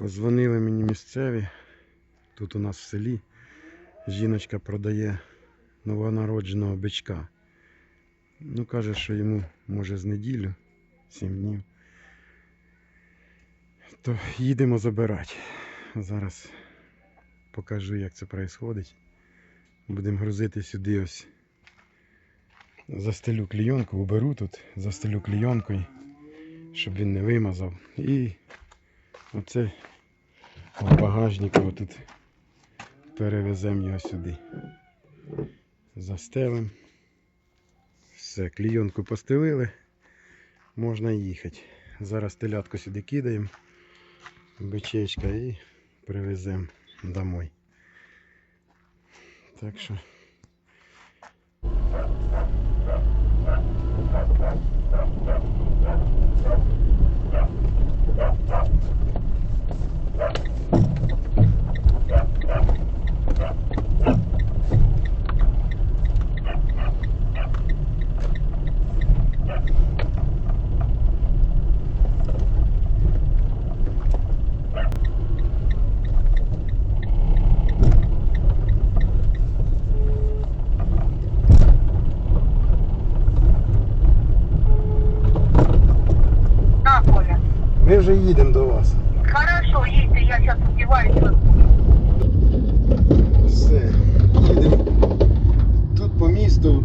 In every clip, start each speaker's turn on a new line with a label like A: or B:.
A: Позвонили мені місцеві. Тут у нас в селі жіночка продає новонародженого бичка. Ну, каже, що йому може з неділю, 7 днів. То їдемо забирати. Зараз покажу, як це відбувається. Будемо грузити сюди ось. Застелю клійонку, уберу тут, застелю клійонкою, щоб він не вимазав. І оце в багажнику тут перевеземо його сюди. Застелимо. Все, клійонку постелили, можна їхати. Зараз телятку сюди кидаємо, бичечка і привеземо домой. Так що.
B: Да, Коля.
A: Ми вже їдемо до вас.
B: Хорошо, едьте, я сейчас одеваюсь.
A: Все, їдемо. Тут по місту,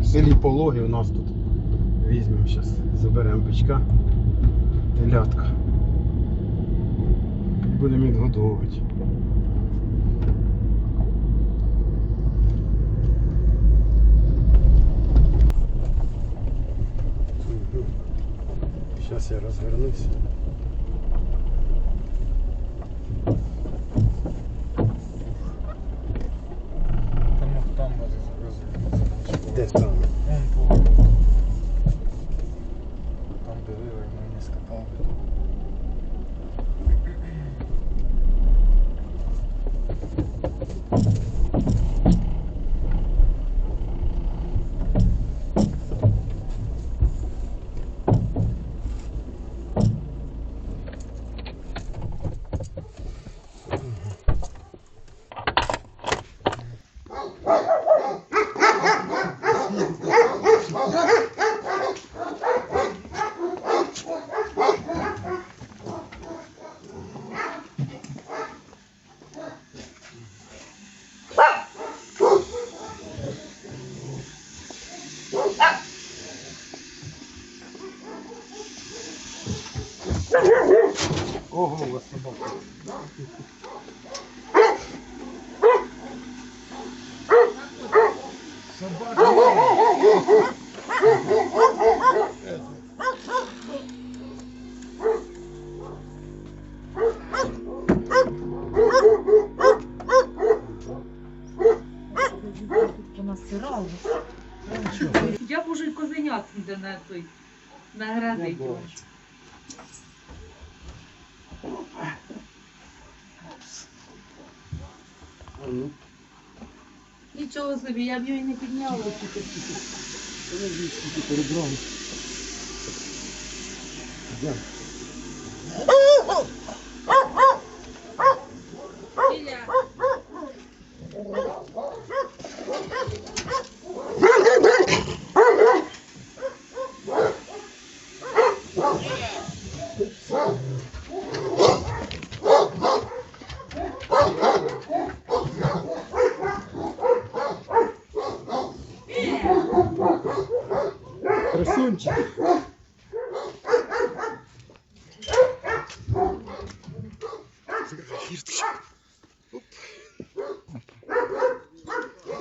A: в селі Пологи у нас тут. Візьмемо зараз, заберемо бичка, телятка. Будемо відгодовувати. Зараз я розвернусь.
C: Там, там роз-
A: Де
C: роз-
A: саме?
C: Вон поворот. Там де вивер, ми не скакали.
A: Ого, у вас собака.
D: Понасирали. Я б уже й козенят де на той наградить.
A: А ну,
D: Нічого собі, я б її не підняла.
A: перебрали.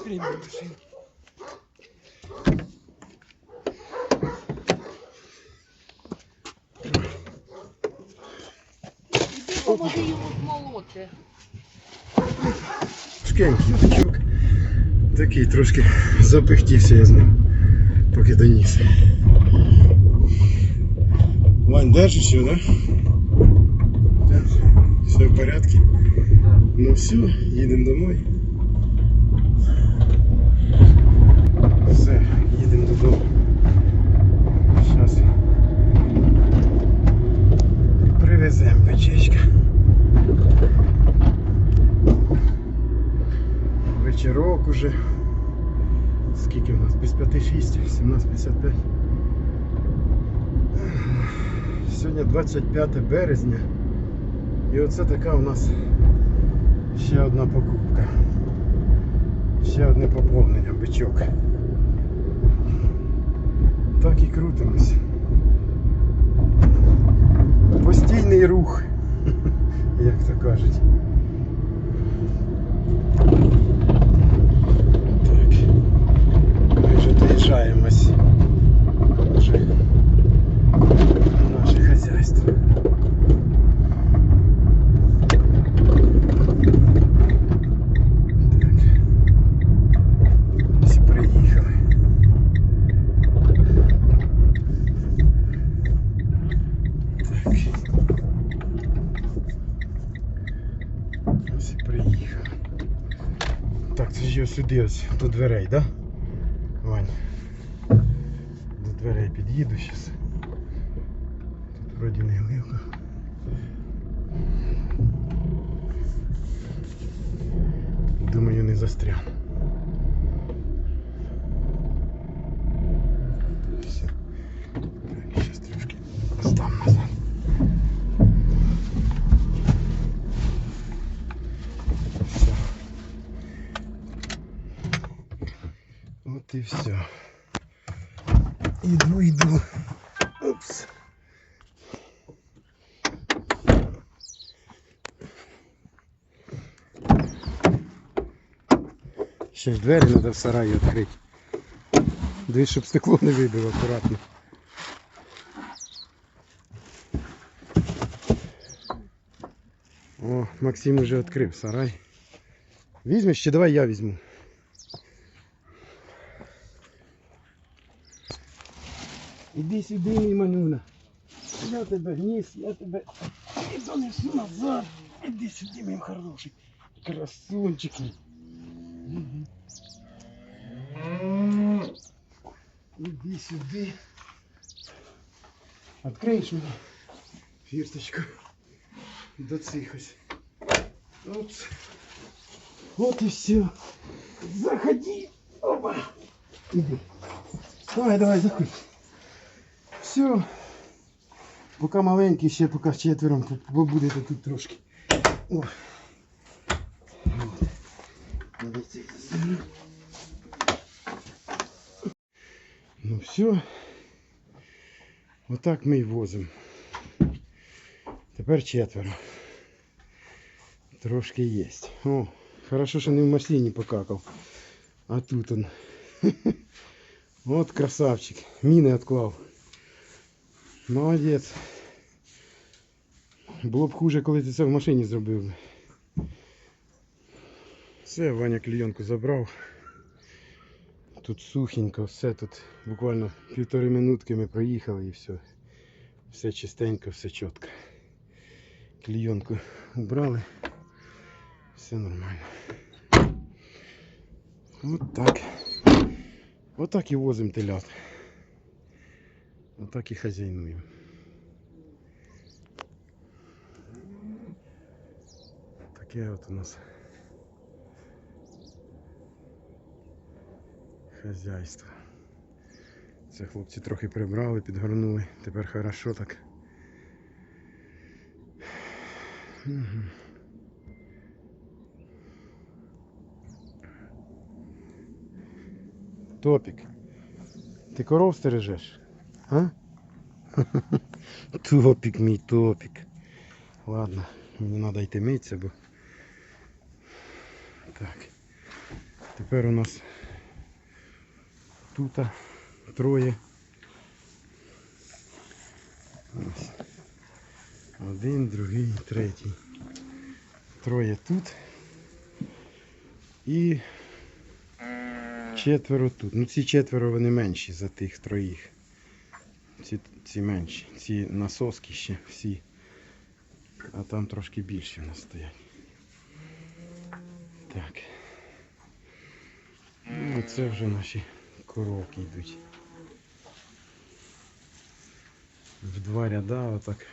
A: Прийми машину.
D: іди поможи йому змолоти.
A: Шкенький бичок. Такий трошки запихтівся я з ним, поки доніс. Вань, держиш його, да? Все в порядку? Ну все, їдемо домой. Вечірок уже. Скільки у нас? Без 5-6, 17.55. Сьогодні 25 березня. І оце така у нас ще одна покупка. Ще одне поповнення, бичок. Так і крутимось. Постійний рух, як то кажуть. Так. Вже доїжджаємось. Наше хазяйство. Так. Ось і приїхали. Так. Так, це ж я сюди ось до дверей, да? Вань. До дверей під'їду зараз. Тут вроді не гливка. Думаю, не застряну. Все. Так, зараз трошки здам назад. Все. Іду, іду. Упс. Ще ж двері треба в сараї відкрити. Дивись, щоб стекло не вибило акуратно. О, Максим уже відкрив сарай. Візьмеш чи давай я візьму. Іди сюди, мій манюна. Я тебе вниз, я тебе і донесу назад. Іди сюди, мій хороший. Красунчик. мій. Мгм. Іди сюди. Откриєш мені фірточку до цих ось. От. От і все. Заходи. Опа. Іди. Давай, давай, заходь. Все. Поки маленький, ще поки четвером по- побудете тут трошки. О. Ну все. Отак ми й возимо. Тепер четверо. Трошки є. О, хорошо, що не в масліні покакав. А тут он. От красавчик. Міни відклав. Молодець. Було б хуже, коли ти це в машині зробив. Все, Ваня клійонку забрав. Тут сухенько, все тут буквально півтори минутки ми проїхали і все. Все чистенько, все чітко. Клійонку убрали. Все нормально. От так. От так і возимо телят. От так і хазяйнуємо. Таке от у нас хазяйство. Це хлопці трохи прибрали, підгорнули. Тепер хорошо так. Топік. Ти коров стережеш? А? Топік, мій топік. Ладно, мені треба йти митися, бо. Так. Тепер у нас тут троє. Ось. Один, другий, третій. Троє тут. І четверо тут. Ну ці четверо вони менші за тих троїх. Ці, ці менші. Ці насоски ще всі. А там трошки більше в нас стоять. Так. Ну, це вже наші коровки йдуть. В два ряда отак.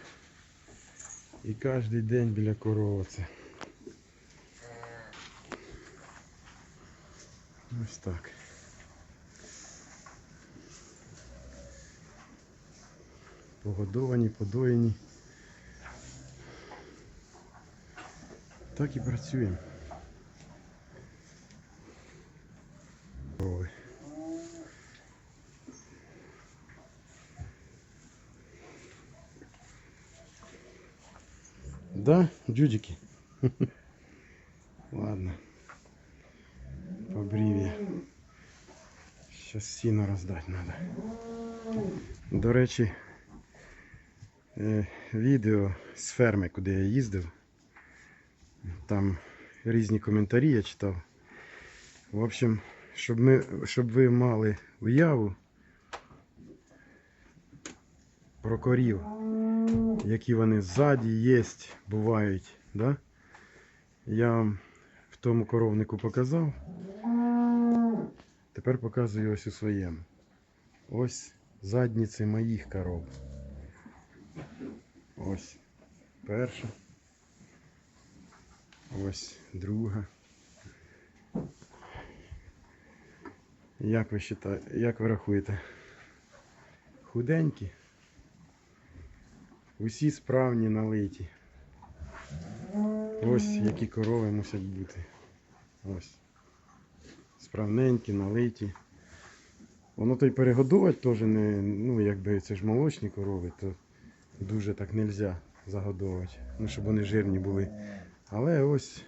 A: І кожен день біля корови це. Ось так. Погодовані, подоєні. Так і працюємо. Ой. Да, джуджики? Ладно. Побрів я. Щас сіно роздати треба. До речі, відео з ферми, куди я їздив. Там різні коментарі я читав. В общем, щоб, ми, щоб ви мали уяву про корів, які вони ззаді є, бувають. Да? Я вам в тому коровнику показав. Тепер показую ось у своєму. Ось задніці моїх коров. Ось перша. Ось друга. Як ви вважаєте, як ви рахуєте? Худенькі? Усі справні налиті. Ось які корови мусять бути. Ось. Справненькі, налиті. Воно то й перегодувати теж не, ну якби це ж молочні корови, то дуже так не можна загодовувати. Ну, щоб вони жирні були. Але ось.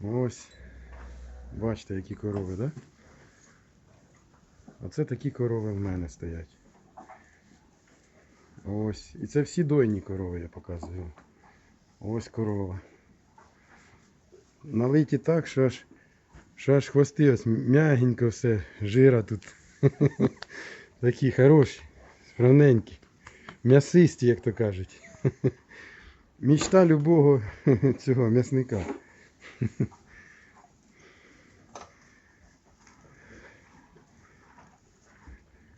A: Ось. Бачите, які корови? Да? Оце такі корови в мене стоять. Ось. І це всі дойні корови я показую. Ось корова. Налиті так, що аж, що аж хвости ось м'ягенько все, жира тут. Такі хороші, справненькі. М'ясисті, як то кажуть. Мічта любого цього м'ясника.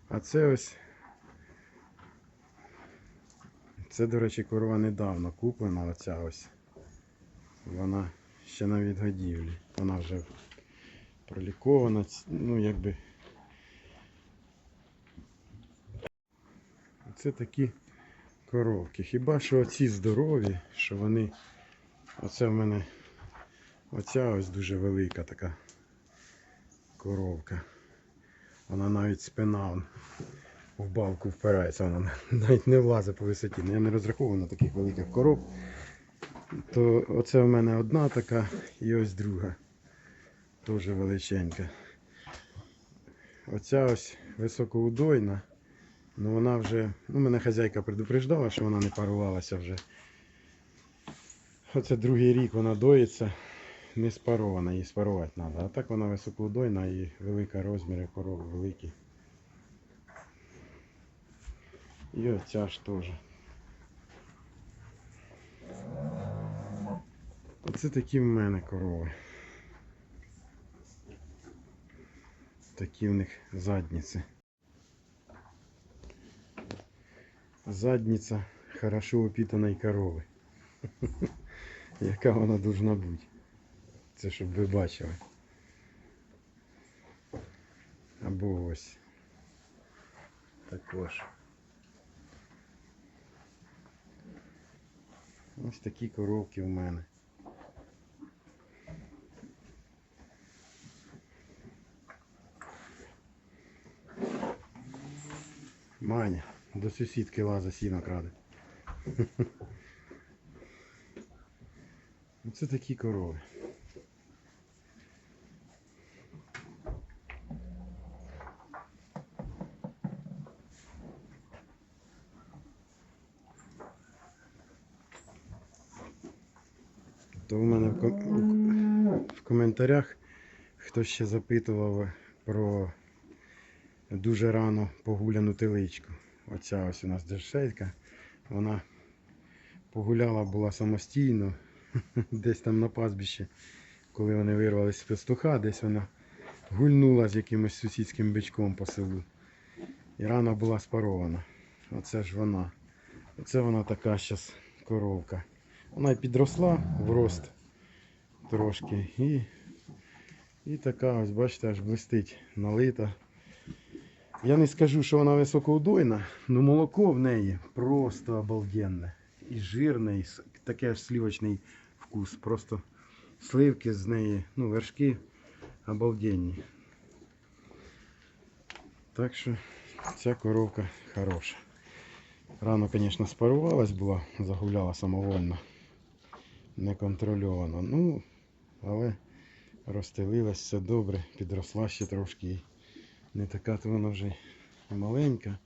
A: А це ось. Це, до речі, корова недавно куплена, оця ось. Вона ще на відгодівлі. Вона вже пролікована, ну якби. Це такі коровки. Хіба що оці здорові, що вони. Оце в мене оця ось дуже велика така коровка. Вона навіть спина в балку впирається, вона навіть не влазить по висоті. Ну, Я не розраховую на таких великих коров. То оце в мене одна така і ось друга. Теж величенька. Оця ось високоудойна. Ну вона вже. Ну, мене хазяйка предупреждала, що вона не парувалася вже. Оце другий рік вона доїться. Не спарована, її спарувати треба. А так вона високоудойна і велика розміри корови великі. І оця ж теж. Оце такі в мене корови. Такі в них задніці. Задниця хорошо упитаної корови. Яка вона должна бути. Це щоб ви бачили. Або ось. Також. Ось такі коровки в мене. Маня, до сусідки лаза сіно краде. Оце такі корови. То в мене в, ком- в коментарях хтось ще запитував про дуже рано погуляну теличку. Оця ось у нас дешейка. Вона погуляла була самостійно, десь там на пастбищі, коли вони вирвалися з пастуха, десь вона гульнула з якимось сусідським бичком по селу. І рано була спарована. Оце ж вона. Оце вона така зараз коровка. Вона підросла в рост трошки і, І така ось, бачите, аж блистить налита. Я не скажу, що вона високоудойна, але молоко в неї просто обалденне. І жирне, і таке аж слівочний вкус. Просто сливки з неї, ну, вершки обалденні. Так що ця коровка хороша. Рано, звісно, спарувалась була, загуляла самовольно, неконтрольовано. Ну, але розстелилась все добре, підросла ще трошки. Не така то вона вже маленька,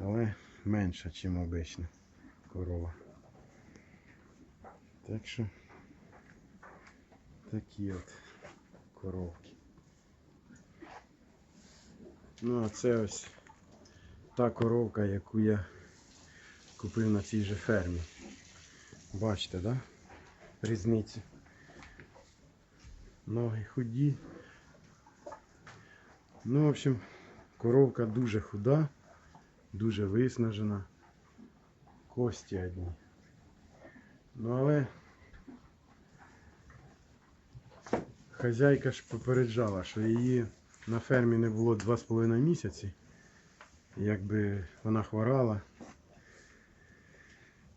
A: але менша, ніж обична корова. Так що такі от коровки. Ну, а це ось та коровка, яку я купив на цій же фермі. Бачите, да? Різницю. Ноги худі. Ну, в общем, коровка дуже худа, дуже виснажена. Кості одні. Ну але хазяйка ж попереджала, що її на фермі не було 2,5 місяці. Якби вона хворала.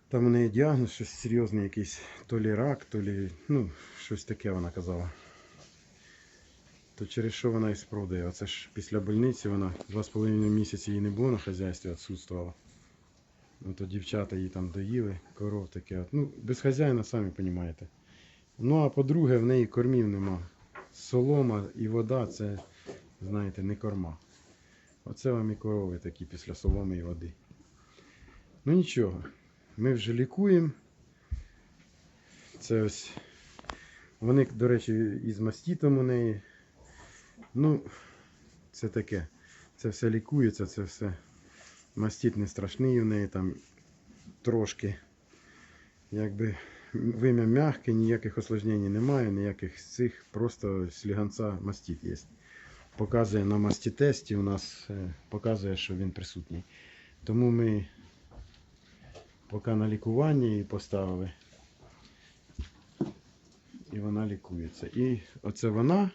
A: Там у неї діагноз щось серйозний якийсь, то лі рак, то лі, ну, щось таке вона казала. То через що вона і спродає. Оце ж після больниці вона 2,5 місяці її не було на хазяйстві, відсутствувала. Ну то дівчата її там доїли, коров таке. От. Ну, без хазяїна, самі розумієте. Ну а по-друге, в неї кормів нема. Солома і вода це, знаєте, не корма. Оце вам і корови такі після соломи і води. Ну нічого, ми вже лікуємо. Це ось. Вони, до речі, із мастітом у неї. Ну, це таке. Це все лікується, це все. Мастіт не страшний у неї там трошки. Якби вим'я м'яке, ніяких осложнень немає, ніяких цих, просто сліганця мастіт є. Показує на мастітесті у нас е, показує, що він присутній. Тому ми поки на лікуванні її поставили. І вона лікується. І оце вона.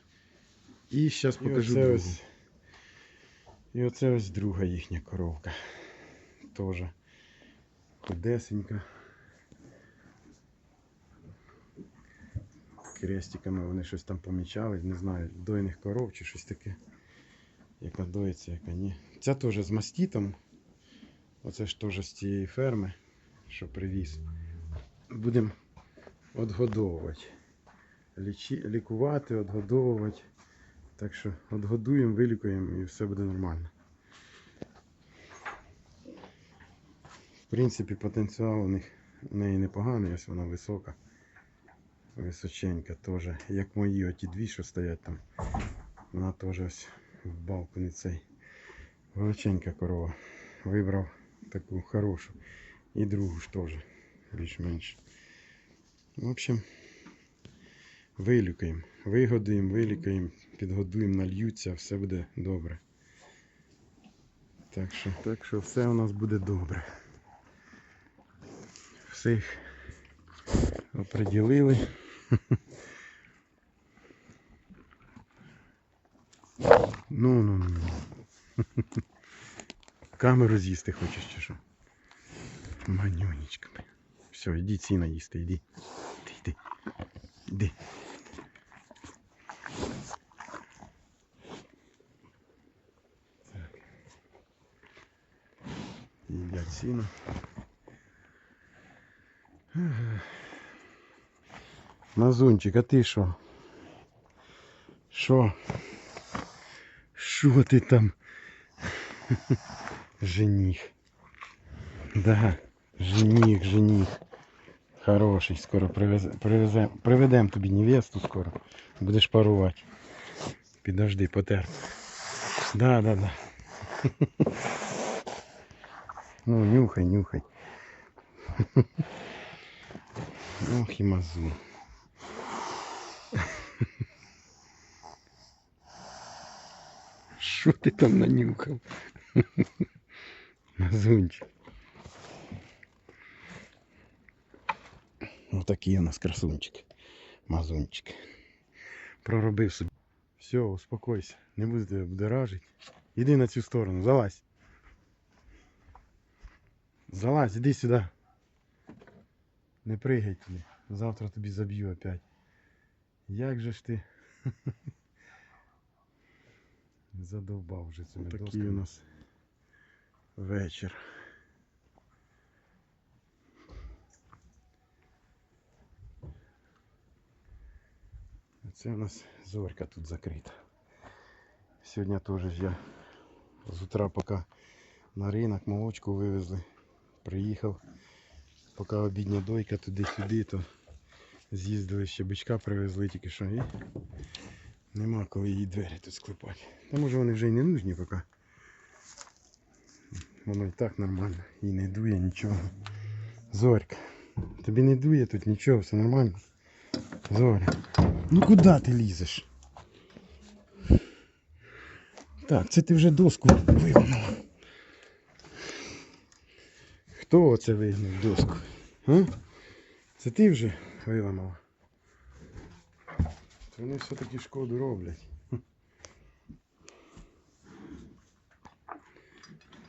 A: І зараз покажу
C: оце
A: другу.
C: ось-
A: І оце ось друга їхня коровка. Тоже худесенька. Крестиками вони щось там помічали, не знаю, дойних коров чи щось таке. Яка доїться, яка ні. Ця теж з мастітом. Оце ж теж з цієї ферми, що привіз. Будемо відгодовувати. Лічі... Лікувати, відгодовувати. Так що відгодуємо, вилікуємо і все буде нормально. В принципі, потенціал у них у неї непоганий, ось вона висока. Височенька теж. Як мої оті дві, що стоять там. Вона теж ось в балку не цей. Величенька корова. Вибрав таку хорошу. І другу ж теж. Більш-менш. В общем, вилікуємо. Вигодуємо, вилікуємо, підгодуємо, нальються, все буде добре. Так що, так що все у нас буде добре. Всіх оприділили. Ну, ну, ну. ну. Камеру з'їсти хочеш чи що? Манюнечка. Все, йди ціна їсти, йди. Йди, йди. Їдять сіно. Мазунчик, а ти що? Що? Що ти там? Жених. Да, жених, жених. Хороший, скоро привезе, привезем, приведем тобі невесту скоро. Будеш парувати. Підожди, потерп. Да, да, да. Ну, нюхай, нюхай. Ох і мазун. Що ти там нанюхав? Мазунчик. Отакий у нас красунчик. Мазунчик. Проробив собі Все, успокойся. Не буду тебе будоражити. Іди на цю сторону, залазь. Залазь, іди сюди. Не пригай туди. Завтра тобі заб'ю опять. Як же ж ти? Задовбав вже цими Такий у нас вечір. Це у нас зорька тут закрита. Сьогодні теж я з утра поки на ринок молочку вивезли. Приїхав. Поки обідня дойка туди-сюди, то з'їздили ще бичка привезли тільки що і нема коли її двері тут склепати. Та може вони вже й не нужні поки. Воно і так нормально. І не дує нічого. Зорька. Тобі не дує тут нічого, все нормально. Зоря. Ну куди ти лізеш? Так, це ти вже доску вигнала. Хто оце вигнав доску? А? Це ти вже виламала? Це вони все-таки шкоду роблять.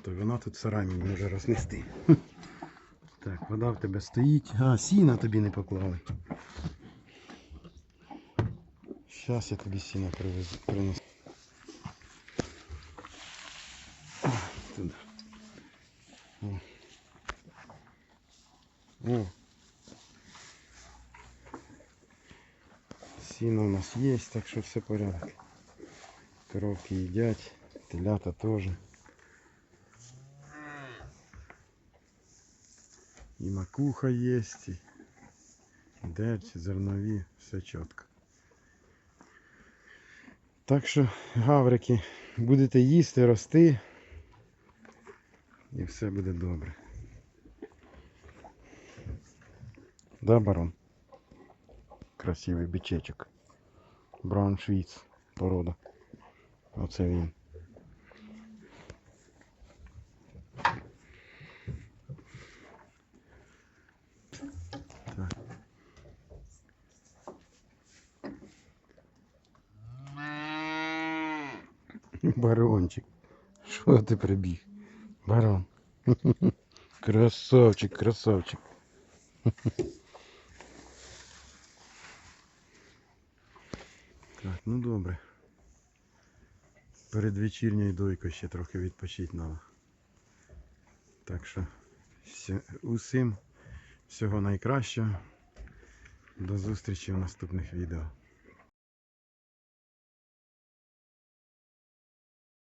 A: То вона тут в сарамі може рознести. Так, вода в тебе стоїть. А, сіна тобі не поклали. Зараз я тобі сіна принесу. А, Туди. О. Сіно у нас є, так що все порядок. Коровки їдять, телята теж. І макуха є, і дерці, зернові, все чітко. Так що, гаврики, будете їсти, рости, і все буде добре. Да, барон? Красивий бичечок. Брауншвіц порода. Оце він. Так. Барончик. Що ти прибіг? Барон. Красавчик, красавчик. Перед вечірньою дойкою ще трохи відпочити треба. Так що усім всього найкращого. До зустрічі в наступних відео.